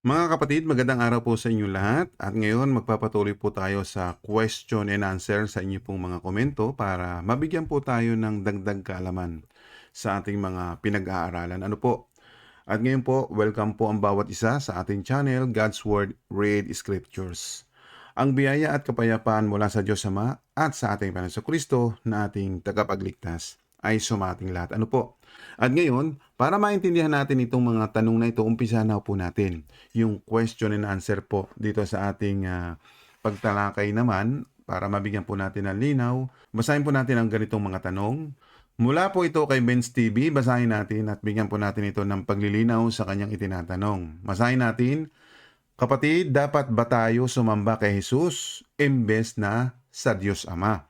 Mga kapatid, magandang araw po sa inyo lahat. At ngayon, magpapatuloy po tayo sa question and answer sa inyo pong mga komento para mabigyan po tayo ng dagdag kaalaman sa ating mga pinag-aaralan. Ano po? At ngayon po, welcome po ang bawat isa sa ating channel, God's Word Read Scriptures. Ang biyaya at kapayapaan mula sa Diyos Ama at sa ating Panginoon Kristo na ating tagapagligtas ay sumating lahat. Ano po? At ngayon, para maintindihan natin itong mga tanong na ito, umpisa na po natin yung question and answer po dito sa ating ah, pagtalakay naman para mabigyan po natin ng linaw. Basahin po natin ang ganitong mga tanong. Mula po ito kay Benz TV, basahin natin at bigyan po natin ito ng paglilinaw sa kanyang itinatanong. Basahin natin, Kapatid, dapat ba tayo sumamba kay Jesus imbes na sa Diyos Ama?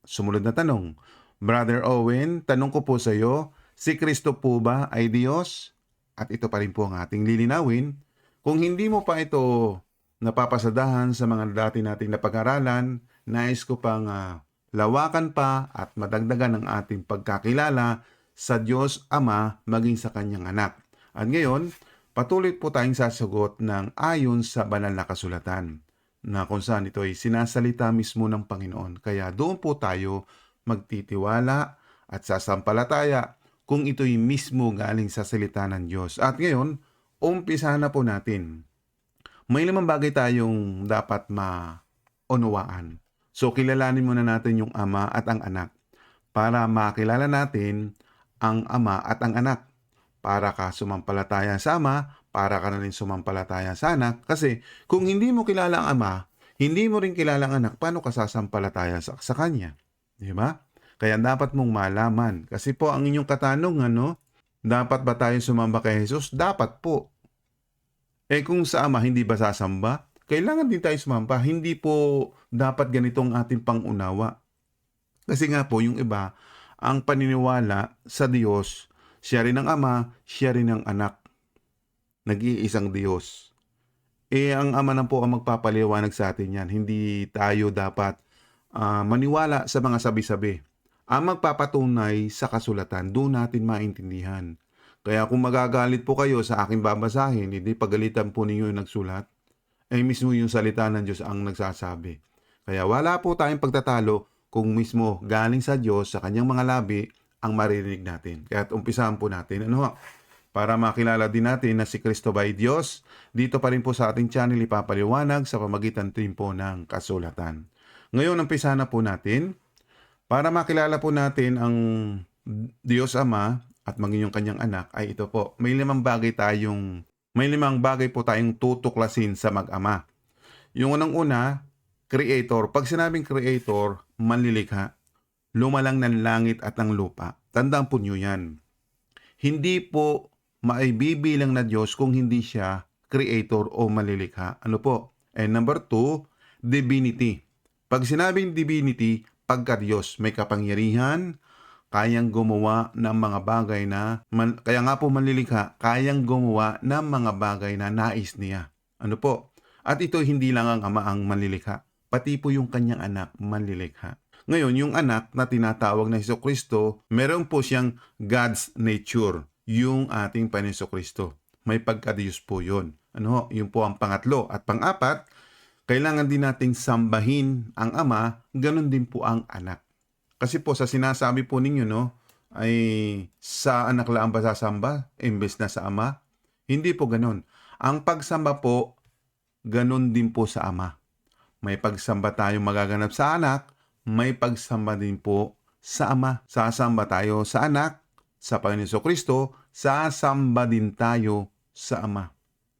Sumunod na tanong, Brother Owen, tanong ko po sa iyo, si Kristo po ba ay Diyos? At ito pa rin po ang ating lilinawin. Kung hindi mo pa ito napapasadahan sa mga dati nating napag-aralan, nais ko pang ah, lawakan pa at madagdagan ang ating pagkakilala sa Diyos Ama maging sa kanyang anak. At ngayon, patuloy po tayong sasagot ng ayon sa banal na kasulatan na kung saan ito ay sinasalita mismo ng Panginoon. Kaya doon po tayo magtitiwala at sasampalataya kung ito'y mismo galing sa salita ng Diyos. At ngayon, umpisa na po natin. May limang bagay tayong dapat maunawaan. So, kilalanin muna natin yung ama at ang anak para makilala natin ang ama at ang anak. Para ka sumampalataya sa ama, para ka na rin sumampalataya sa anak. Kasi kung hindi mo kilala ang ama, hindi mo rin kilala ang anak, paano ka sasampalataya sa, sa kanya? Di ba? Kaya dapat mong malaman. Kasi po ang inyong katanungan, no? Dapat ba tayo sumamba kay Jesus? Dapat po. Eh kung sa ama hindi ba sasamba? Kailangan din tayo sumamba. Hindi po dapat ganitong ating pangunawa. Kasi nga po, yung iba, ang paniniwala sa Diyos, siya rin ang ama, siya rin ang anak. Nag-iisang Diyos. Eh, ang ama na po ang magpapaliwanag sa atin yan. Hindi tayo dapat ah, maniwala sa mga sabi-sabi. Ang magpapatunay sa kasulatan, doon natin maintindihan. Kaya kung magagalit po kayo sa aking babasahin, hindi pagalitan po ninyo yung nagsulat, ay mismo yung salita ng Diyos ang nagsasabi. Kaya wala po tayong pagtatalo kung mismo galing sa Diyos sa kanyang mga labi ang maririnig natin. Kaya umpisahan po natin. Ano? Para makilala din natin na si Kristo ba ay Diyos, dito pa rin po sa ating channel ipapaliwanag sa pamagitan din po ng kasulatan. Ngayon, umpisa na po natin. Para makilala po natin ang Diyos Ama at maging yung kanyang anak ay ito po. May limang bagay tayong may limang bagay po tayong tutuklasin sa mag-ama. Yung unang-una, creator. Pag sinabing creator, manlilikha. Lumalang ng langit at ng lupa. Tandaan po nyo yan. Hindi po maibibilang na Diyos kung hindi siya creator o malilikha. Ano po? And number two, divinity. Pag sinabing divinity, pagka Diyos, may kapangyarihan, kayang gumawa ng mga bagay na, man, kaya nga po manlilikha, kayang gumawa ng mga bagay na nais niya. Ano po? At ito hindi lang ang ama ang manlilikha, pati po yung kanyang anak manlilikha. Ngayon, yung anak na tinatawag na Heso Kristo, meron po siyang God's nature, yung ating Panginoon Kristo. May pagka-Diyos po yun. Ano, yun po ang pangatlo. At pang-apat, kailangan din nating sambahin ang ama, ganun din po ang anak. Kasi po sa sinasabi po ninyo, no, ay sa anak lang ba sasamba, imbes na sa ama? Hindi po ganun. Ang pagsamba po, ganun din po sa ama. May pagsamba tayong magaganap sa anak, may pagsamba din po sa ama. Sasamba tayo sa anak, sa Panginoon Kristo, sasamba din tayo sa ama.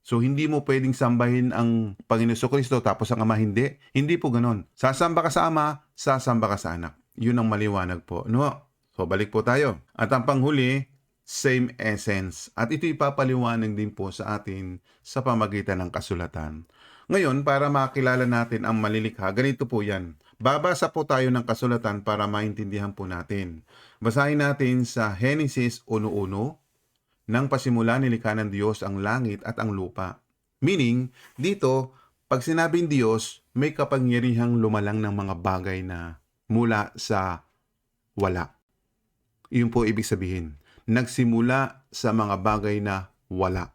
So hindi mo pwedeng sambahin ang Panginoon Kristo tapos ang ama hindi. Hindi po ganon. Sasamba ka sa ama, sasamba ka sa anak. Yun ang maliwanag po. No? So balik po tayo. At ang panghuli, same essence. At ito ipapaliwanag din po sa atin sa pamagitan ng kasulatan. Ngayon, para makilala natin ang malilikha, ganito po yan. Babasa po tayo ng kasulatan para maintindihan po natin. Basahin natin sa Genesis 1.1, nang pasimula nilikha ng Diyos ang langit at ang lupa. Meaning, dito, pag sinabing Diyos, may kapangyarihang lumalang ng mga bagay na mula sa wala. Yun po ibig sabihin. Nagsimula sa mga bagay na wala.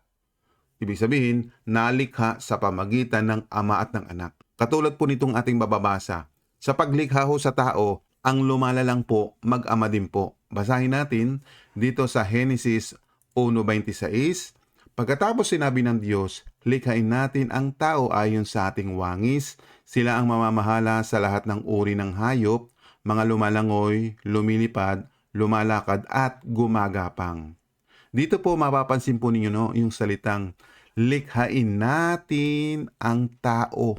Ibig sabihin, nalikha sa pamagitan ng ama at ng anak. Katulad po nitong ating bababasa. Sa paglikha ho sa tao, ang lumalalang po, mag-ama din po. Basahin natin dito sa Genesis 1.26. Pagkatapos sinabi ng Diyos, likhain natin ang tao ayon sa ating wangis. Sila ang mamamahala sa lahat ng uri ng hayop, mga lumalangoy, lumilipad, lumalakad at gumagapang. Dito po mapapansin po ninyo no, yung salitang likhain natin ang tao.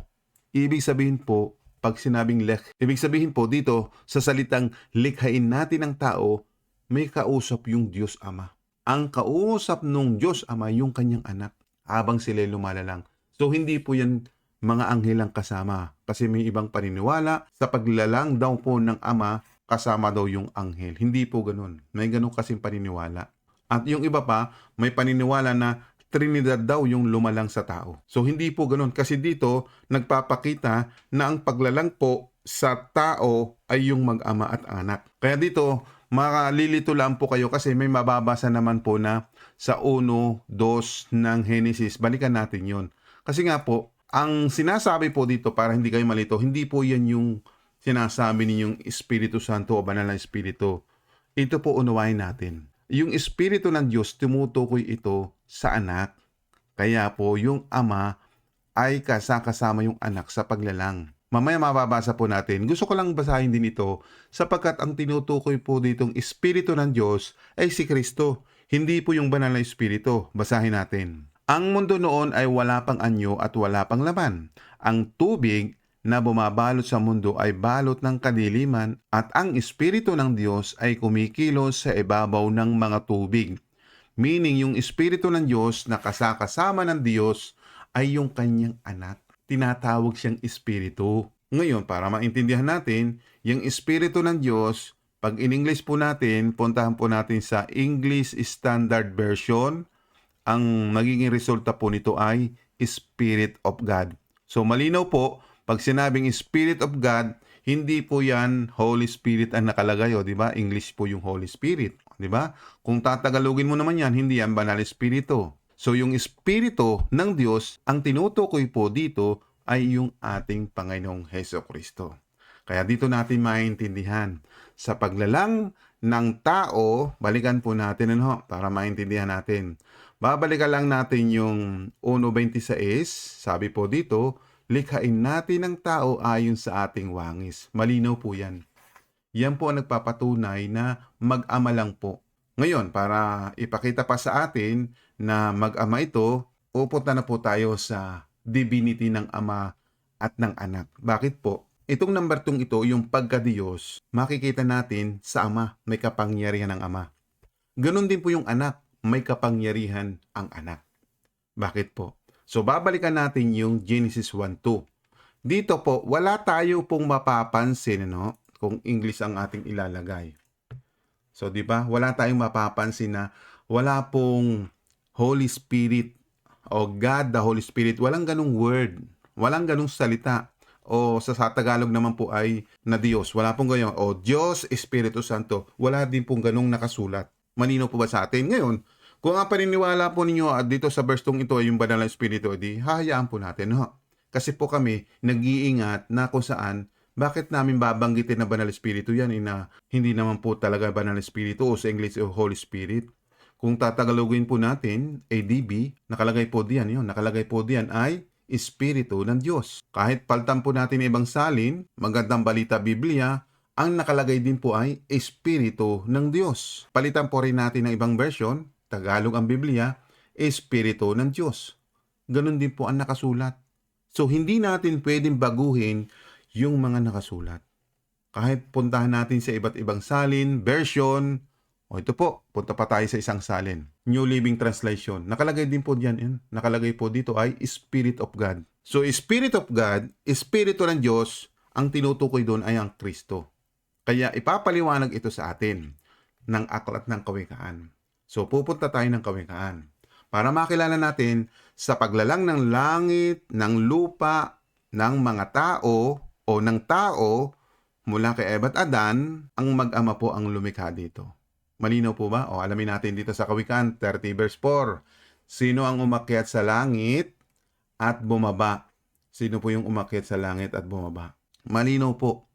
Ibig sabihin po, pag sinabing lik, ibig sabihin po dito sa salitang likhain natin ang tao, may kausap yung Diyos Ama. Ang kausap nung Diyos Ama yung kanyang anak habang sila lumalalang. So hindi po yan mga anghel ang kasama kasi may ibang paniniwala sa paglalang daw po ng Ama kasama daw yung anghel. Hindi po ganun. May ganun kasing paniniwala. At yung iba pa, may paniniwala na Trinidad daw yung lumalang sa tao. So hindi po ganun kasi dito nagpapakita na ang paglalang po sa tao ay yung mag-ama at anak. Kaya dito makalilito lang po kayo kasi may mababasa naman po na sa 1, 2 ng Genesis. Balikan natin yon. Kasi nga po, ang sinasabi po dito para hindi kayo malito, hindi po yan yung sinasabi ninyong Espiritu Santo o Banal na Espiritu. Ito po unawain natin. Yung Espiritu ng Diyos, tumutukoy ito sa anak. Kaya po, yung ama ay kasakasama yung anak sa paglalang. Mamaya mababasa po natin. Gusto ko lang basahin din ito sapagkat ang tinutukoy po ditong Espiritu ng Diyos ay si Kristo. Hindi po yung banal na Espiritu. Basahin natin. Ang mundo noon ay wala pang anyo at wala pang laman. Ang tubig na bumabalot sa mundo ay balot ng kadiliman at ang Espiritu ng Diyos ay kumikilos sa ibabaw ng mga tubig. Meaning yung Espiritu ng Diyos na kasakasama ng Diyos ay yung kanyang anak. Tinatawag siyang Espiritu. Ngayon, para maintindihan natin, yung Espiritu ng Diyos, pag in English po natin, puntahan po natin sa English Standard Version, ang magiging resulta po nito ay Spirit of God. So malinaw po, pag sinabing Spirit of God, hindi po yan Holy Spirit ang nakalagay, o, di ba? English po yung Holy Spirit, di ba? Kung tatagalogin mo naman yan, hindi yan Banal Espiritu. So yung Espiritu ng Diyos, ang tinutukoy po dito ay yung ating Panginoong Heso Kristo. Kaya dito natin maintindihan sa paglalang ng tao, balikan po natin ano, para maintindihan natin. Babalikan lang natin yung 1.26, sabi po dito, likhain natin ang tao ayon sa ating wangis. Malinaw po yan. Yan po ang nagpapatunay na mag-ama lang po. Ngayon, para ipakita pa sa atin na mag-ama ito, upunta na po tayo sa divinity ng ama at ng anak. Bakit po? Itong number tong ito, yung pagka-Diyos, makikita natin sa ama, may kapangyarihan ng ama. Ganon din po yung anak, may kapangyarihan ang anak. Bakit po? So babalikan natin yung Genesis 1.2. Dito po, wala tayo pong mapapansin no, kung English ang ating ilalagay. So 'di ba? Wala tayong mapapansin na wala pong Holy Spirit o God the Holy Spirit. Walang ganung word. Walang ganung salita. O sa, sa Tagalog naman po ay na Diyos. Wala pong ganyan. O Diyos, Espiritu Santo. Wala din pong ganung nakasulat. Manino po ba sa atin? Ngayon, kung ang paniniwala po ninyo at dito sa verse tong ito ay yung banal na espiritu, di hahayaan po natin. No? Kasi po kami nag-iingat na kung saan bakit namin babanggitin na banal espiritu yan ina hindi naman po talaga banal espiritu o sa English o Holy Spirit. Kung tatagalogin po natin, ADB, nakalagay po diyan yun. Nakalagay po diyan ay Espiritu ng Diyos. Kahit paltan po natin ibang salin, magandang balita Biblia, ang nakalagay din po ay Espiritu ng Diyos. Palitan po rin natin ng ibang version, Tagalog ang Biblia, Espiritu ng Diyos. Ganon din po ang nakasulat. So, hindi natin pwedeng baguhin yung mga nakasulat. Kahit puntahan natin sa iba't ibang salin, version, o ito po, punta pa tayo sa isang salin. New Living Translation. Nakalagay din po diyan, yan. Nakalagay po dito ay Spirit of God. So, Spirit of God, Espiritu ng Diyos, ang tinutukoy doon ay ang Kristo. Kaya ipapaliwanag ito sa atin ng aklat ng kawikaan. So pupunta tayo ng kawikaan para makilala natin sa paglalang ng langit, ng lupa, ng mga tao o ng tao mula kay Eva at Adan, ang mag-ama po ang lumikha dito. Malinaw po ba? O alamin natin dito sa Kawikaan 30 verse 4. Sino ang umakyat sa langit at bumaba? Sino po yung umakyat sa langit at bumaba? Malinaw po.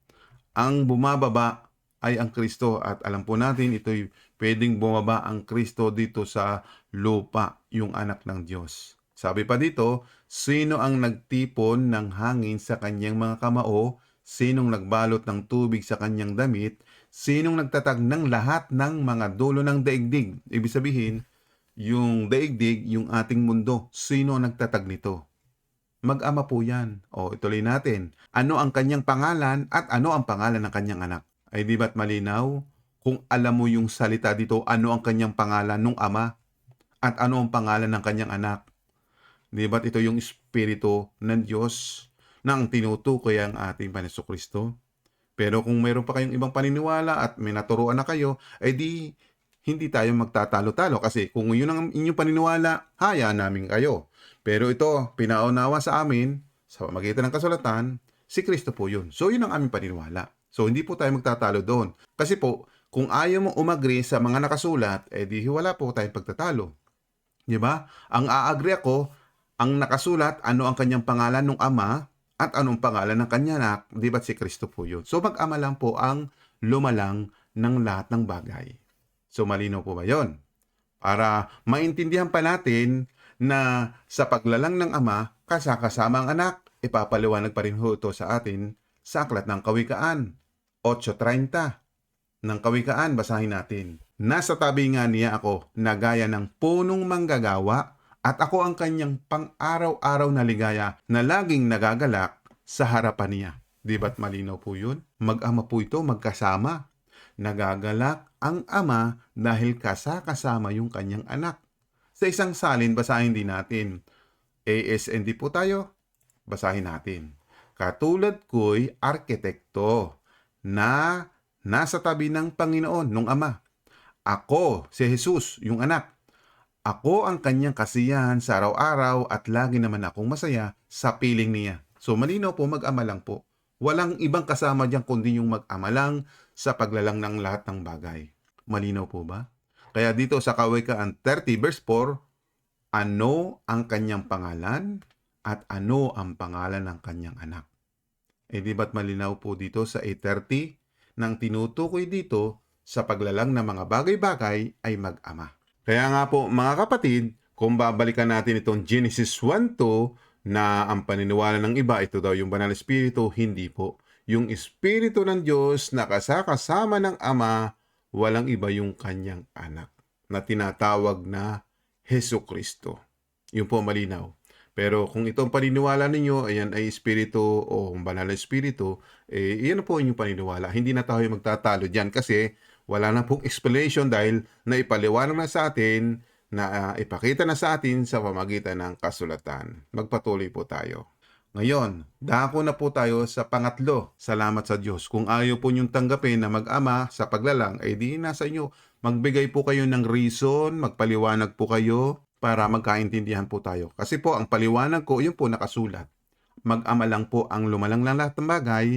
Ang bumababa ay ang Kristo at alam po natin ito'y pwedeng bumaba ang Kristo dito sa lupa, yung anak ng Diyos. Sabi pa dito, sino ang nagtipon ng hangin sa kanyang mga kamao? Sinong nagbalot ng tubig sa kanyang damit? Sinong nagtatag ng lahat ng mga dulo ng daigdig? Ibig sabihin, yung daigdig, yung ating mundo, sino ang nagtatag nito? Mag-ama po yan. O, ituloy natin. Ano ang kanyang pangalan at ano ang pangalan ng kanyang anak? Ay di ba't malinaw? Kung alam mo yung salita dito, ano ang kanyang pangalan ng ama at ano ang pangalan ng kanyang anak? Di ba't ito yung espiritu ng Diyos na ang tinutukoy ang ating Paneso Kristo? Pero kung mayroon pa kayong ibang paniniwala at may naturuan na kayo, ay di hindi tayo magtatalo-talo kasi kung yun ang inyong paniniwala, hayaan namin kayo. Pero ito, pinaunawa sa amin, sa pamagitan ng kasulatan, si Kristo po yun. So yun ang aming paniniwala. So hindi po tayo magtatalo doon. Kasi po, kung ayaw mo umagri sa mga nakasulat, eh di wala po tayong pagtatalo. Di ba? Ang aagri ako, ang nakasulat, ano ang kanyang pangalan ng ama, at anong pangalan ng kanya anak, di ba't si Kristo po yun? So mag-ama lang po ang lumalang ng lahat ng bagay. So malino po ba yon? Para maintindihan pa natin na sa paglalang ng ama, kasakasama ang anak, ipapaliwanag pa rin ho ito sa atin sa aklat ng Kawikaan. 8.30 ng Kawikaan, basahin natin. Nasa tabi nga niya ako na gaya ng punong manggagawa at ako ang kanyang pang-araw-araw na ligaya na laging nagagalak sa harapan niya. Di ba't malinaw po yun? Mag-ama po ito, magkasama. Nagagalak ang ama dahil kasakasama yung kanyang anak. Sa isang salin, basahin din natin. ASND po tayo, basahin natin. Katulad ko'y arkitekto na nasa tabi ng Panginoon, nung ama. Ako, si Jesus, yung anak. Ako ang kanyang kasiyahan sa araw-araw at lagi naman akong masaya sa piling niya. So malinaw po, mag-ama lang po. Walang ibang kasama diyan kundi yung mag-ama lang sa paglalang ng lahat ng bagay. Malinaw po ba? Kaya dito sa Kawikaan 30 verse 4, ano ang kanyang pangalan at ano ang pangalan ng kanyang anak? Eh di ba't malinaw po dito sa 8.30 nang tinutukoy dito sa paglalang ng mga bagay-bagay ay mag-ama. Kaya nga po mga kapatid, kung babalikan natin itong Genesis 1.2 na ang paniniwala ng iba, ito daw yung banal na espiritu, hindi po. Yung espiritu ng Diyos na kasakasama ng Ama, walang iba yung kanyang anak na tinatawag na Heso Kristo. Yun po malinaw. Pero kung itong paniniwala ninyo, ayan ay espiritu o banal na espiritu, eh, iyan po inyong paniniwala. Hindi na tayo magtatalo dyan kasi wala na pong explanation dahil naipaliwanag na sa atin na uh, ipakita na sa atin sa pamagitan ng kasulatan. Magpatuloy po tayo. Ngayon, dako na po tayo sa pangatlo. Salamat sa Diyos. Kung ayaw po niyong tanggapin na mag-ama sa paglalang, ay di nasa inyo. Magbigay po kayo ng reason, magpaliwanag po kayo para magkaintindihan po tayo. Kasi po, ang paliwanag ko, yun po nakasulat. Mag-ama lang po ang lumalang ng lahat ng bagay,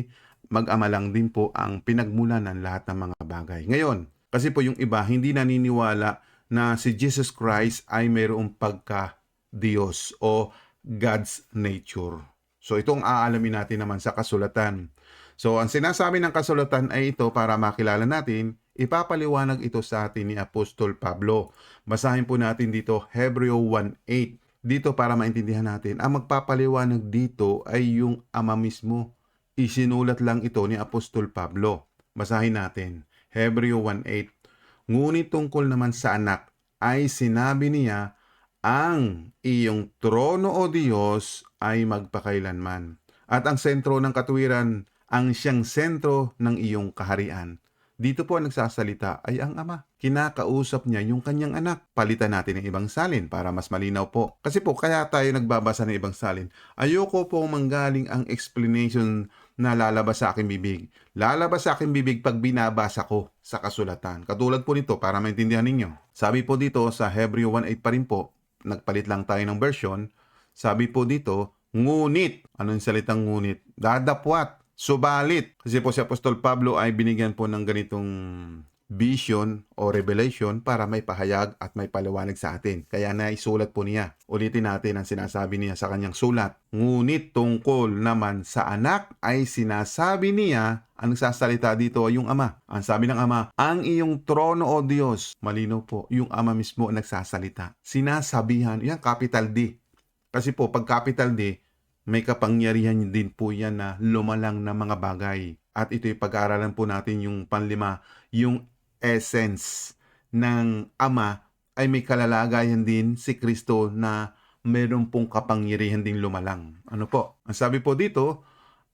mag-ama lang din po ang pinagmulan ng lahat ng mga bagay. Ngayon, kasi po yung iba hindi naniniwala na si Jesus Christ ay mayroong pagka-Diyos o God's nature. So itong aalamin natin naman sa kasulatan. So ang sinasabi ng kasulatan ay ito para makilala natin, ipapaliwanag ito sa atin ni Apostol Pablo. Basahin po natin dito Hebreo 1.8. Dito para maintindihan natin, ang magpapaliwanag dito ay yung ama mismo. Isinulat lang ito ni Apostol Pablo. Basahin natin. Hebreo 1.8 Ngunit tungkol naman sa anak ay sinabi niya, ang iyong trono o Diyos ay magpakailanman. At ang sentro ng katuwiran ang siyang sentro ng iyong kaharian. Dito po ang nagsasalita ay ang ama. Kinakausap niya yung kanyang anak. Palitan natin ng ibang salin para mas malinaw po. Kasi po, kaya tayo nagbabasa ng ibang salin. Ayoko po manggaling ang explanation na lalabas sa aking bibig. Lalabas sa aking bibig pag binabasa ko sa kasulatan. Katulad po nito para maintindihan ninyo. Sabi po dito sa Hebreo 1.8 pa rin po, nagpalit lang tayo ng version. Sabi po dito, ngunit. Ano yung salitang ngunit? Dadapwat. Subalit. Kasi po si Apostol Pablo ay binigyan po ng ganitong vision o revelation para may pahayag at may paliwanag sa atin. Kaya naisulat po niya. Ulitin natin ang sinasabi niya sa kanyang sulat. Ngunit tungkol naman sa anak ay sinasabi niya, ang nagsasalita dito ay yung ama. Ang sabi ng ama, ang iyong trono o Diyos. Malino po, yung ama mismo ang nagsasalita. Sinasabihan, yan capital D. Kasi po, pag capital D, may kapangyarihan din po yan na lumalang na mga bagay. At ito'y pag-aaralan po natin yung panlima, yung essence ng Ama ay may kalalagayan din si Kristo na meron pong kapangyarihan din lumalang. Ano po? Ang sabi po dito,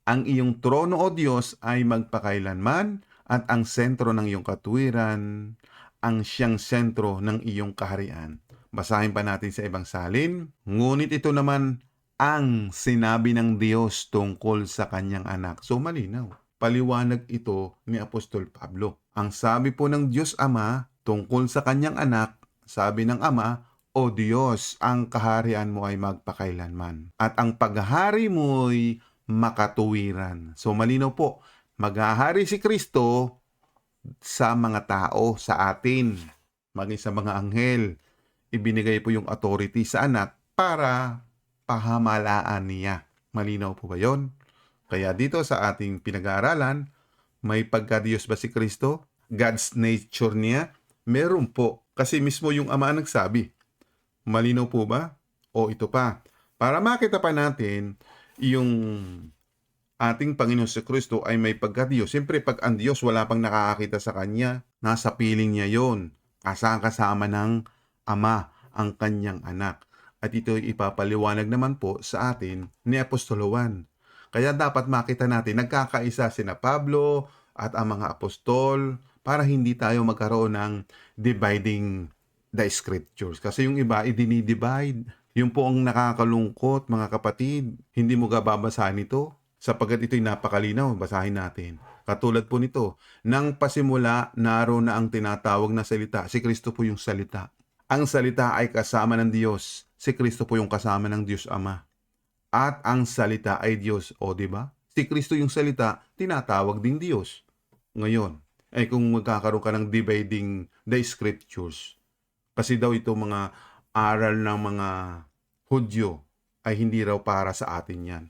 ang iyong trono o Diyos ay magpakailanman at ang sentro ng iyong katuwiran, ang siyang sentro ng iyong kaharian. Basahin pa natin sa ibang salin. Ngunit ito naman ang sinabi ng Diyos tungkol sa kanyang anak. So malinaw. Paliwanag ito ni Apostol Pablo. Ang sabi po ng Diyos Ama tungkol sa kanyang anak, sabi ng Ama, O Diyos, ang kaharian mo ay magpakailanman. At ang paghahari mo'y makatuwiran. So malinaw po, maghahari si Kristo sa mga tao, sa atin, maging sa mga anghel. Ibinigay po yung authority sa anak para pahamalaan niya. Malinaw po ba yon? Kaya dito sa ating pinag-aaralan, may pagka-Diyos ba si Kristo? God's nature niya? Meron po. Kasi mismo yung Ama ang nagsabi. Malinaw po ba? O ito pa. Para makita pa natin yung ating Panginoon si Kristo ay may pagka-Diyos. Siyempre, pag ang Diyos wala pang nakakakita sa Kanya, nasa piling niya yon Kasama ng Ama, ang kanyang anak. At ito ay ipapaliwanag naman po sa atin ni Apostol Juan. Kaya dapat makita natin, nagkakaisa sina Pablo at ang mga apostol para hindi tayo magkaroon ng dividing the scriptures. Kasi yung iba, idinidivide. Yung po ang nakakalungkot, mga kapatid. Hindi mo gababasahan ito sapagkat ito'y napakalinaw. Basahin natin. Katulad po nito, nang pasimula, naroon na ang tinatawag na salita. Si Kristo po yung salita. Ang salita ay kasama ng Diyos. Si Kristo po yung kasama ng Diyos Ama. At ang salita ay Diyos. O, di ba? Si Kristo yung salita, tinatawag ding Diyos. Ngayon, ay kung magkakaroon ka ng dividing the scriptures, kasi daw ito mga aral ng mga Hudyo ay hindi raw para sa atin yan.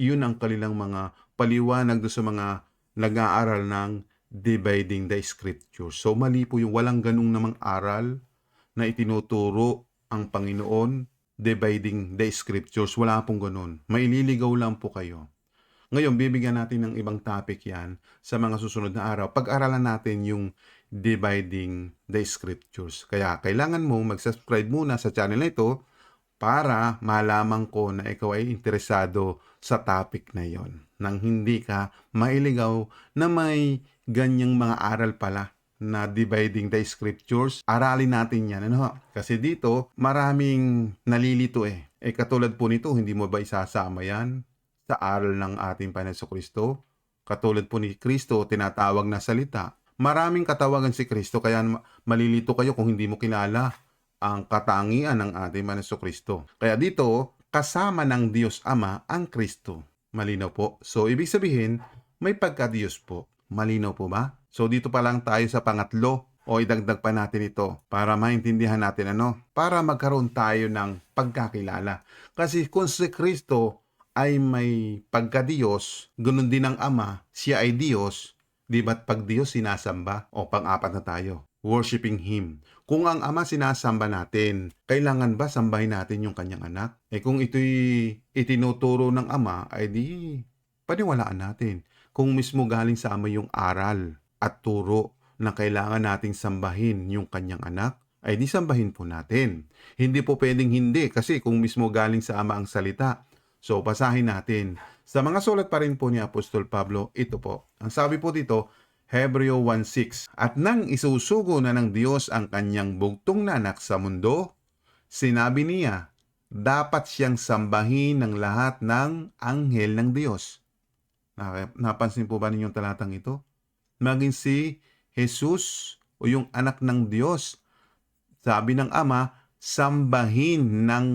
Iyon ang kanilang mga paliwanag do sa mga nag-aaral ng dividing the scriptures. So mali po yung walang ganung namang aral na itinuturo ang Panginoon dividing the scriptures. Wala pong ganun. Maililigaw lang po kayo. Ngayon, bibigyan natin ng ibang topic yan sa mga susunod na araw. Pag-aralan natin yung dividing the scriptures. Kaya kailangan mo mag-subscribe muna sa channel na ito para malaman ko na ikaw ay interesado sa topic na yon. Nang hindi ka mailigaw na may ganyang mga aral pala na dividing the scriptures. Aralin natin yan. Ano? Kasi dito, maraming nalilito eh. Eh katulad po nito, hindi mo ba isasama yan sa aral ng ating Panginoon Kristo? Katulad po ni Kristo, tinatawag na salita. Maraming katawagan si Kristo, kaya malilito kayo kung hindi mo kilala ang katangian ng ating Panginoon Kristo. Kaya dito, kasama ng Diyos Ama ang Kristo. Malinaw po. So, ibig sabihin, may pagka-Diyos po. Malinaw po ba? So, dito pa lang tayo sa pangatlo o idagdag pa natin ito para maintindihan natin ano, para magkaroon tayo ng pagkakilala. Kasi kung si Kristo ay may pagka-Diyos, ganun din ang Ama, siya ay Diyos, di ba't pag Diyos sinasamba? O pang-apat na tayo, worshiping Him. Kung ang Ama sinasamba natin, kailangan ba sambahin natin yung kanyang anak? Eh kung ito'y itinuturo ng Ama, ay di paniwalaan natin. Kung mismo galing sa Ama yung aral at turo na kailangan nating sambahin yung kanyang anak, ay di sambahin po natin. Hindi po pwedeng hindi kasi kung mismo galing sa Ama ang salita, So, basahin natin. Sa mga sulat pa rin po ni Apostol Pablo, ito po. Ang sabi po dito, Hebreo 1.6 At nang isusugo na ng Diyos ang kanyang bugtong na anak sa mundo, sinabi niya, dapat siyang sambahin ng lahat ng anghel ng Diyos. Napansin po ba ninyong talatang ito? Maging si Jesus o yung anak ng Diyos, sabi ng Ama, sambahin ng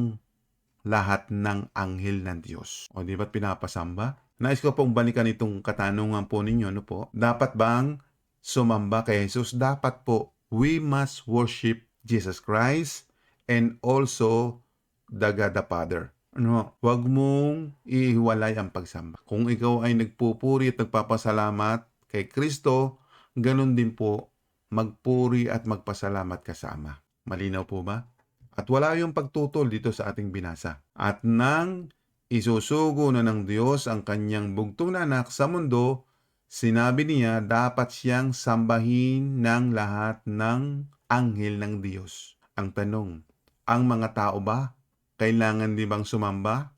lahat ng anghel ng Diyos. O di ba't pinapasamba? Nais ko pong balikan itong katanungan po ninyo, no po? Dapat bang sumamba kay Jesus, dapat po we must worship Jesus Christ and also the God the Father. Ano, huwag mong ihiwalay ang pagsamba. Kung ikaw ay nagpupuri at nagpapasalamat kay Kristo, ganun din po magpuri at magpasalamat ka sa Ama. Malinaw po ba? At wala yung pagtutol dito sa ating binasa. At nang isusugo na ng Diyos ang kanyang bugtong na anak sa mundo, sinabi niya dapat siyang sambahin ng lahat ng anghel ng Diyos. Ang tanong, ang mga tao ba kailangan din bang sumamba?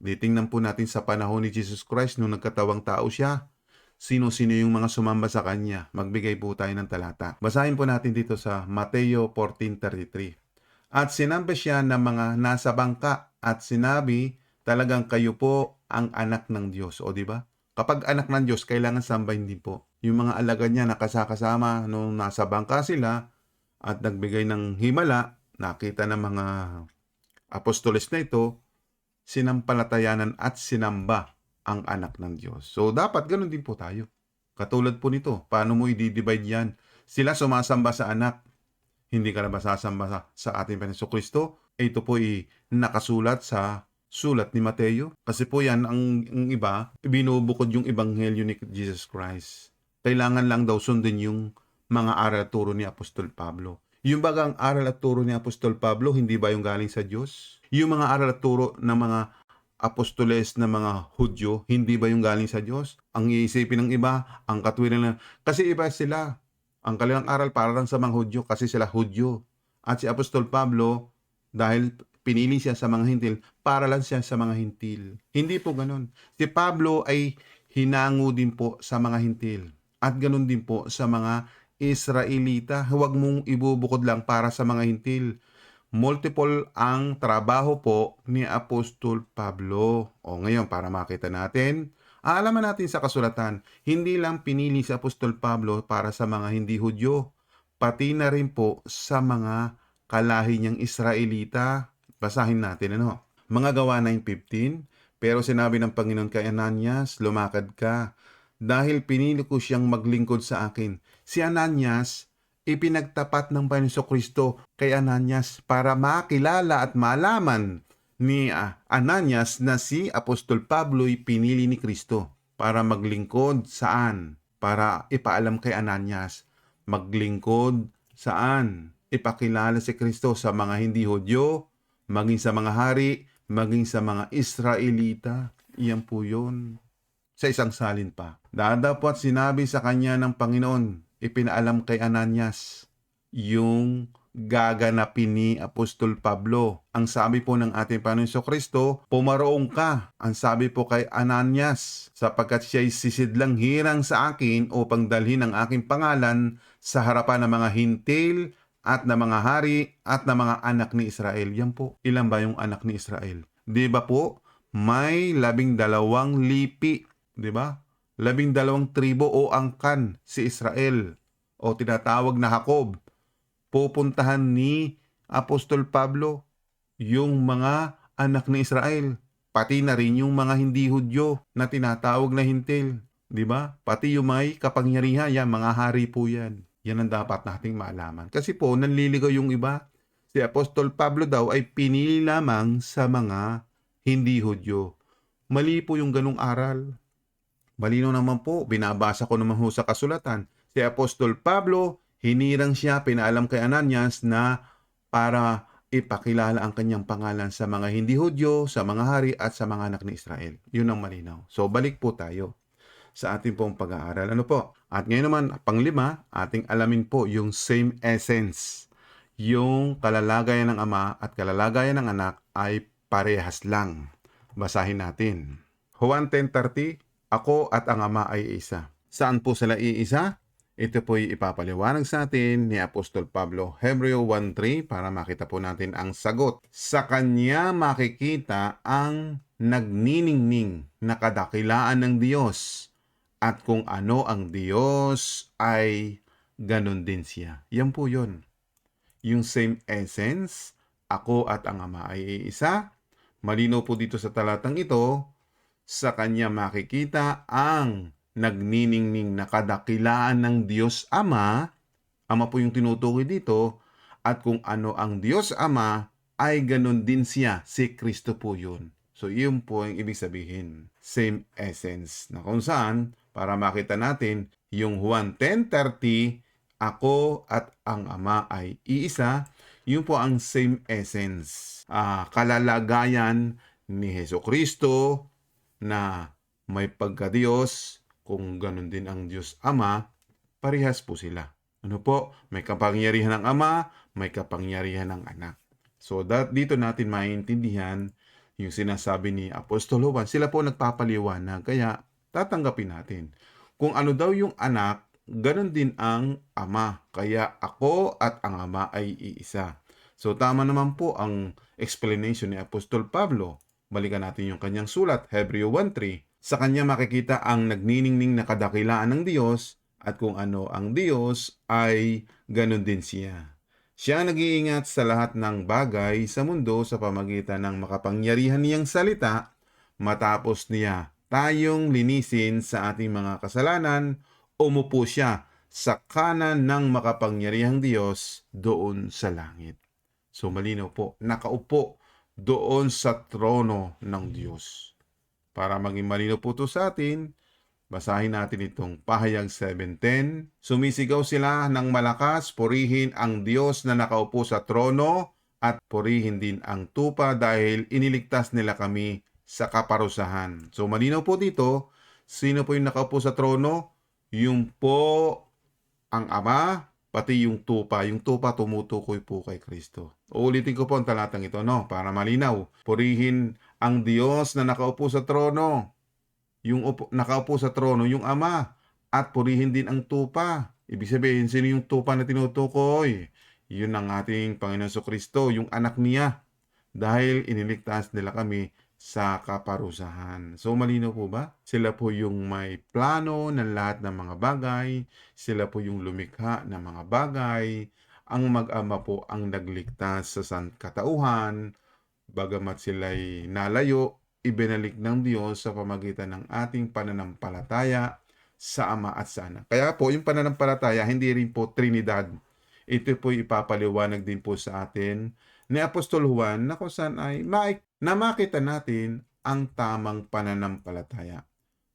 Ditingnan po natin sa panahon ni Jesus Christ nung nagkatawang tao siya. Sino-sino yung mga sumamba sa kanya? Magbigay po tayo ng talata. Basahin po natin dito sa Mateo 14.33. At sinabi siya ng mga nasa bangka at sinabi, talagang kayo po ang anak ng Diyos. O di ba? Kapag anak ng Diyos, kailangan sambahin din po. Yung mga alagad niya nakasakasama nung nasa bangka sila at nagbigay ng himala, nakita ng mga apostoles na ito, sinampalatayanan at sinamba ang anak ng Diyos. So, dapat ganun din po tayo. Katulad po nito, paano mo i-divide yan? Sila sumasamba sa anak. Hindi ka na ba sasamba sa, sa ating Panginoon Kristo? Eh, ito po ay nakasulat sa sulat ni Mateo. Kasi po yan, ang, ang iba, binubukod yung ebanghelyo ni Jesus Christ. Kailangan lang daw sundin yung mga aral turo ni Apostol Pablo. Yung bagang aral at turo ni Apostol Pablo, hindi ba yung galing sa Diyos? Yung mga aral at turo ng mga apostoles na mga Hudyo, hindi ba yung galing sa Diyos? Ang iisipin ng iba, ang katwiran na, kasi iba sila. Ang kanilang aral para lang sa mga Hudyo kasi sila Hudyo. At si Apostol Pablo, dahil pinili siya sa mga hintil, para lang siya sa mga hintil. Hindi po ganun. Si Pablo ay hinango din po sa mga hintil. At ganun din po sa mga Israelita. Huwag mong ibubukod lang para sa mga hintil. Multiple ang trabaho po ni Apostol Pablo. O ngayon, para makita natin, aalaman natin sa kasulatan, hindi lang pinili si Apostol Pablo para sa mga hindi Hudyo, pati na rin po sa mga kalahi niyang Israelita. Basahin natin ano. Mga gawa 9.15, pero sinabi ng Panginoon kay Ananias, lumakad ka, dahil pinili ko siyang maglingkod sa akin. Si Ananias, ipinagtapat ng Panginoon Kristo kay Ananias para makilala at malaman ni ah, Ananias na si Apostol Pablo ay pinili ni Kristo para maglingkod saan? Para ipaalam kay Ananias, maglingkod saan? Ipakilala si Kristo sa mga hindi Hudyo, maging sa mga hari, maging sa mga Israelita. Iyan po yun. Sa isang salin pa. Dadapot sinabi sa kanya ng Panginoon, ipinaalam kay Ananias, yung gaganapin ni Apostol Pablo. Ang sabi po ng ating Panginoon Kristo, pumaroong ka. Ang sabi po kay Ananias, sapagkat siya'y sisidlang hirang sa akin upang dalhin ang aking pangalan sa harapan ng mga hintil at ng mga hari at ng mga anak ni Israel. Yan po, ilan ba yung anak ni Israel? Di ba po, may labing dalawang lipi, di ba? Labing dalawang tribo o angkan si Israel o tinatawag na Jacob. Pupuntahan ni Apostol Pablo yung mga anak ni Israel. Pati na rin yung mga hindi Hudyo na tinatawag na hintil. Di ba? Pati yung may kapangyarihan, yan, mga hari po yan. Yan ang dapat nating malaman. Kasi po, nanliligaw yung iba. Si Apostol Pablo daw ay pinili lamang sa mga hindi Hudyo. Mali po yung ganong aral. Malino naman po, binabasa ko naman ho sa kasulatan. Si Apostol Pablo, hinirang siya, pinaalam kay Ananias na para ipakilala ang kanyang pangalan sa mga hindi Hudyo, sa mga hari at sa mga anak ni Israel. Yun ang malinaw. So balik po tayo sa ating pong pag-aaral. Ano po? At ngayon naman, panglima, ating alamin po yung same essence. Yung kalalagayan ng ama at kalalagayan ng anak ay parehas lang. Basahin natin. Juan 10.30, Ako at ang ama ay isa. Saan po sila iisa? Ito po ay ipapaliwanag sa atin ni Apostol Pablo, Hebreo 1.3 para makita po natin ang sagot. Sa kanya makikita ang nagniningning na kadakilaan ng Diyos at kung ano ang Diyos ay ganun din siya. Yan po yun. Yung same essence, ako at ang Ama ay isa. Malino po dito sa talatang ito, sa kanya makikita ang nagniningning na kadakilaan ng Diyos Ama, Ama po yung tinutukoy dito, at kung ano ang Diyos Ama, ay ganun din siya, si Kristo po yun. So, yun po ang ibig sabihin. Same essence. Na kung saan, para makita natin, yung Juan 10.30, ako at ang Ama ay iisa, yun po ang same essence. Ah, kalalagayan ni Heso Kristo na may pagka-Diyos, kung ganun din ang Diyos Ama, parehas po sila. Ano po? May kapangyarihan ng Ama, may kapangyarihan ng Anak. So that dito natin maintindihan yung sinasabi ni Apostol Juan. Sila po nagpapaliwanag kaya tatanggapin natin. Kung ano daw yung anak, ganun din ang ama. Kaya ako at ang ama ay iisa. So tama naman po ang explanation ni Apostol Pablo. Balikan natin yung kanyang sulat, Hebreo 1.3. Sa kanya makikita ang nagniningning na kadakilaan ng Diyos at kung ano ang Diyos ay ganun din siya. Siya ang nag-iingat sa lahat ng bagay sa mundo sa pamagitan ng makapangyarihan niyang salita matapos niya tayong linisin sa ating mga kasalanan, umupo siya sa kanan ng makapangyarihang Diyos doon sa langit. So malinaw po, nakaupo doon sa trono ng Diyos. Para maging malinaw po ito sa atin, Basahin natin itong pahayag 7.10. Sumisigaw sila ng malakas, purihin ang Diyos na nakaupo sa trono at purihin din ang tupa dahil iniligtas nila kami sa kaparusahan. So malinaw po dito, sino po yung nakaupo sa trono? Yung po ang Ama, pati yung tupa. Yung tupa tumutukoy po kay Kristo. Uulitin ko po ang talatang ito, no? Para malinaw. Purihin ang Diyos na nakaupo sa trono yung upo, nakaupo sa trono, yung ama, at purihin din ang tupa. Ibig sabihin, sino yung tupa na tinutukoy? Yun ang ating Panginoon Kristo, yung anak niya. Dahil iniligtas nila kami sa kaparusahan. So malino po ba? Sila po yung may plano ng lahat ng mga bagay. Sila po yung lumikha ng mga bagay. Ang mag-ama po ang nagligtas sa sangkatauhan. Bagamat sila'y nalayo, ibinalik ng Diyos sa pamagitan ng ating pananampalataya sa Ama at sa Anak. Kaya po, yung pananampalataya, hindi rin po Trinidad. Ito po ipapaliwanag din po sa atin ni Apostol Juan na kung saan ay na makita natin ang tamang pananampalataya.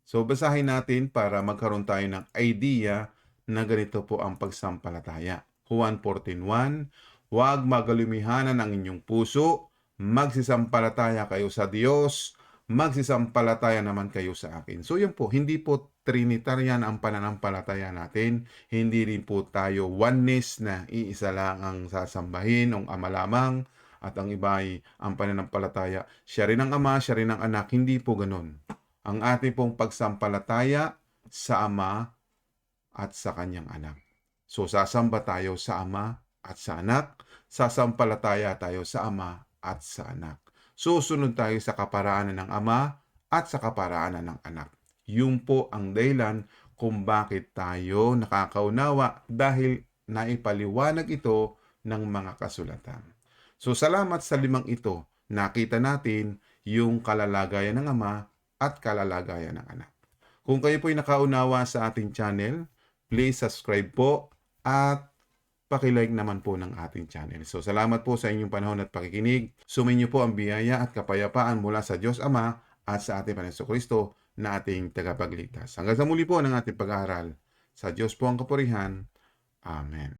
So, basahin natin para magkaroon tayo ng idea na ganito po ang pagsampalataya. Juan 14.1 Huwag magalumihanan ang inyong puso, magsisampalataya kayo sa Diyos, magsisampalataya naman kayo sa akin. So yun po, hindi po Trinitarian ang pananampalataya natin. Hindi rin po tayo oneness na iisa lang ang sasambahin, ang ama lamang, at ang iba ay ang pananampalataya. Siya rin ang ama, siya rin ang anak. Hindi po ganun. Ang ating pong pagsampalataya sa ama at sa kanyang anak. So sasamba tayo sa ama at sa anak. Sasampalataya tayo sa ama at sa anak susunod tayo sa kaparaanan ng Ama at sa kaparaanan ng Anak. Yun po ang dahilan kung bakit tayo nakakaunawa dahil naipaliwanag ito ng mga kasulatan. So salamat sa limang ito, nakita natin yung kalalagayan ng Ama at kalalagayan ng Anak. Kung kayo po'y nakaunawa sa ating channel, please subscribe po at pakilike naman po ng ating channel. So salamat po sa inyong panahon at pakikinig. Sumayin niyo po ang biyaya at kapayapaan mula sa Diyos Ama at sa ating Panginoon Kristo na ating tagapagligtas. Hanggang sa muli po ng ating pag-aaral. Sa Diyos po ang kapurihan. Amen.